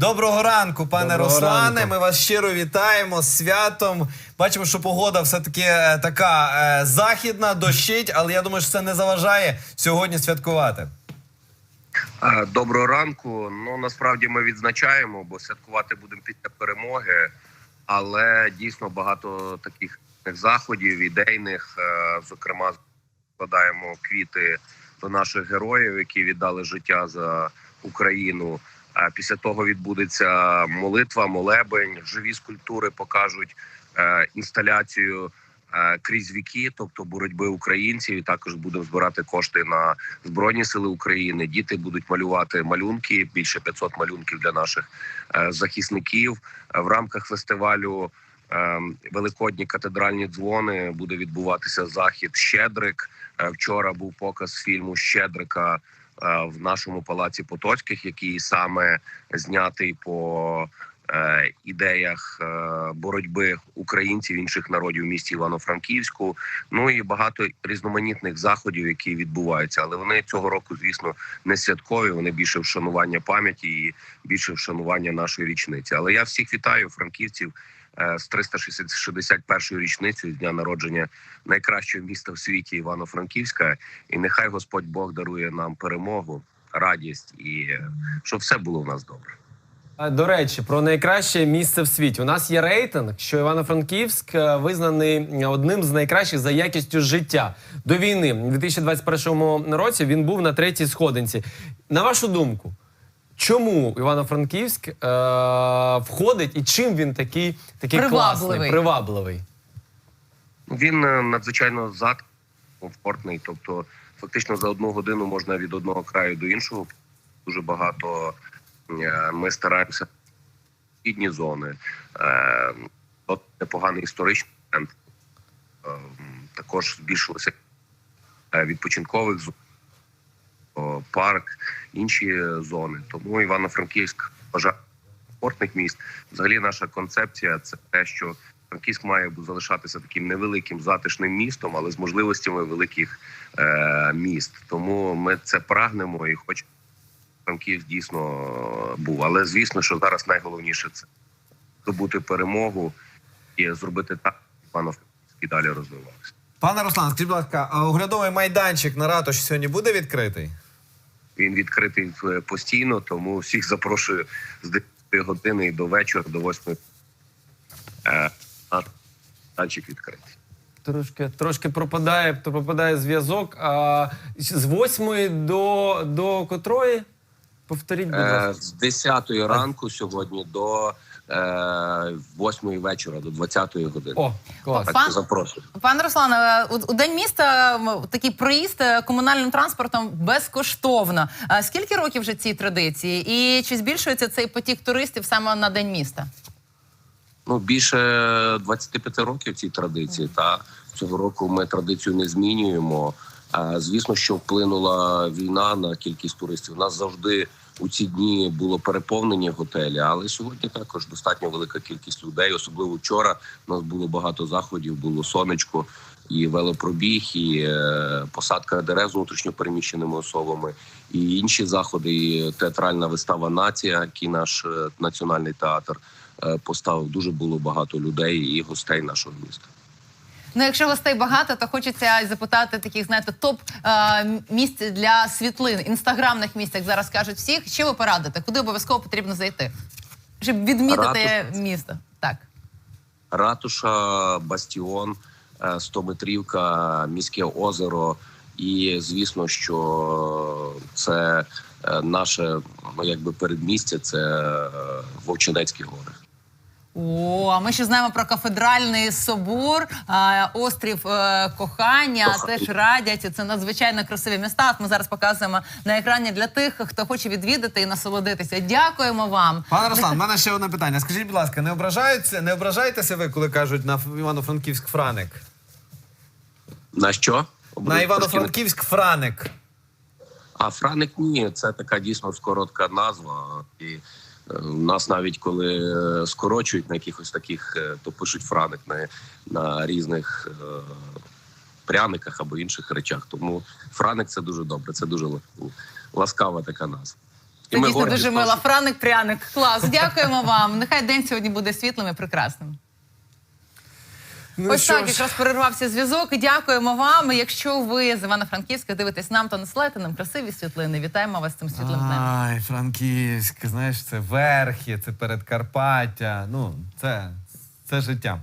Доброго ранку, пане Доброго Руслане. ранку. Ми вас щиро вітаємо з святом. Бачимо, що погода все-таки е, така е, західна, дощить, але я думаю, що це не заважає сьогодні святкувати. Е, Доброго ранку. Ну насправді ми відзначаємо, бо святкувати будемо після перемоги. Але дійсно багато таких заходів, ідейних. Е, Зокрема, складаємо квіти до наших героїв, які віддали життя за Україну. Після того відбудеться молитва, молебень, живі скульптури покажуть е, інсталяцію е, крізь віки, тобто боротьби українців. І також будемо збирати кошти на збройні сили України. Діти будуть малювати малюнки. Більше 500 малюнків для наших е, захисників в рамках фестивалю. Великодні катедральні дзвони буде відбуватися захід Щедрик. Вчора був показ фільму Щедрика в нашому палаці Потоцьких, який саме знятий по е, ідеях е, боротьби українців інших народів в місті Івано-Франківську. Ну і багато різноманітних заходів, які відбуваються. Але вони цього року, звісно, не святкові. Вони більше вшанування пам'яті і більше вшанування нашої річниці. Але я всіх вітаю, франківців. Е, З 361 річницею з дня народження найкращого міста в світі Івано-Франківська, і нехай Господь Бог дарує нам перемогу, радість і е, щоб все було в нас добре. До речі, про найкраще місце в світі. У нас є рейтинг, що Івано-Франківськ е, визнаний одним з найкращих за якістю життя до війни. У 2021 році він був на третій сходинці. На вашу думку, чому Івано-Франківськ е- входить і чим він такий, такий Привабливий. класний, привабливий? Він е, надзвичайно зад комфортний. Тобто, фактично за одну годину можна від одного краю до іншого. Дуже багато е, ми стараємося східні зони. Е, От непоганий історичний центр. Також збільшилося відпочинкових зон, парк, інші зони. Тому Івано-Франківськ бажає комфортних міст. Взагалі, наша концепція це те, що Франківськ має залишатися таким невеликим затишним містом, але з можливостями великих е, міст. Тому ми це прагнемо і хочемо. Франківськ дійсно е, був. Але звісно, що зараз найголовніше це здобути перемогу і зробити так, щоб Івано-Франківськ і далі розвивався. Пане Руслан, скажіть, будь ласка, а оглядовий майданчик на ратуші сьогодні буде відкритий? Він відкритий е, постійно, тому всіх запрошую з 10 години і до вечора, до 8. Е, а відкритий. Трошки, трошки пропадає, то пропадає зв'язок. А з восьмої до, до котрої? Повторіть, будь Е, ласка. з 10 ранку сьогодні до е, 8 вечора, до 20 години. О, клас. так пан- запрошую. Пане Руслане, у, у день міста такий проїзд е, комунальним транспортом безкоштовно. А скільки років вже цій традиції? І чи збільшується цей потік туристів саме на день міста? Ну більше 25 років цій традиції. Та цього року ми традицію не змінюємо. Звісно, що вплинула війна на кількість туристів. У нас завжди у ці дні було переповнені готелі, але сьогодні також достатньо велика кількість людей. Особливо вчора у нас було багато заходів, було сонечко. І велопробіг, і е, посадка дерев з внутрішньопереміщеними особами, і інші заходи. І театральна вистава Нація, який наш е, національний театр е, поставив. Дуже було багато людей і гостей нашого міста. Ну, якщо гостей багато, то хочеться запитати таких, знаєте, топ е, місць для світлин, інстаграмних місць, як зараз кажуть всіх. Що ви порадите? Куди обов'язково потрібно зайти? Щоб відмітити Ратуша. місто. Так. Ратуша, Бастіон, е, 100-метрівка, міське озеро. І звісно, що це е, наше ну, якби передмістя, це е, Вовчинецькі гори. О, а ми ще знаємо про кафедральний собор, а, острів е, кохання, теж радять. Це надзвичайно красиві міста. От Ми зараз показуємо на екрані для тих, хто хоче відвідати і насолодитися. Дякуємо вам. Пане Руслан, в мене ще одне питання. Скажіть, будь ласка, не ображаються, не ображаєтеся ви, коли кажуть на Івано-Франківськ Франик? На що? На Івано-Франківськ Франик. А Франик ні, це така дійсно коротка назва. І у нас навіть коли е, скорочують на якихось таких, е, то пишуть Франик на, на різних е, пряниках або інших речах. Тому Франик це дуже добре, це дуже ласкава така назва. Це дійсно дуже що- Франик пряник. Клас. Дякуємо вам. Нехай день сьогодні буде світлим і прекрасним. Ну, Ось що так, ж. якраз перервався зв'язок. Дякуємо вам. Якщо ви з Івано-Франківська дивитесь нам, то насилайте нам красиві світлини. Вітаємо вас з цим світлим днем. Ай, Франківськ, знаєш, це верхи, це передкарпаття. Ну, це, це життя.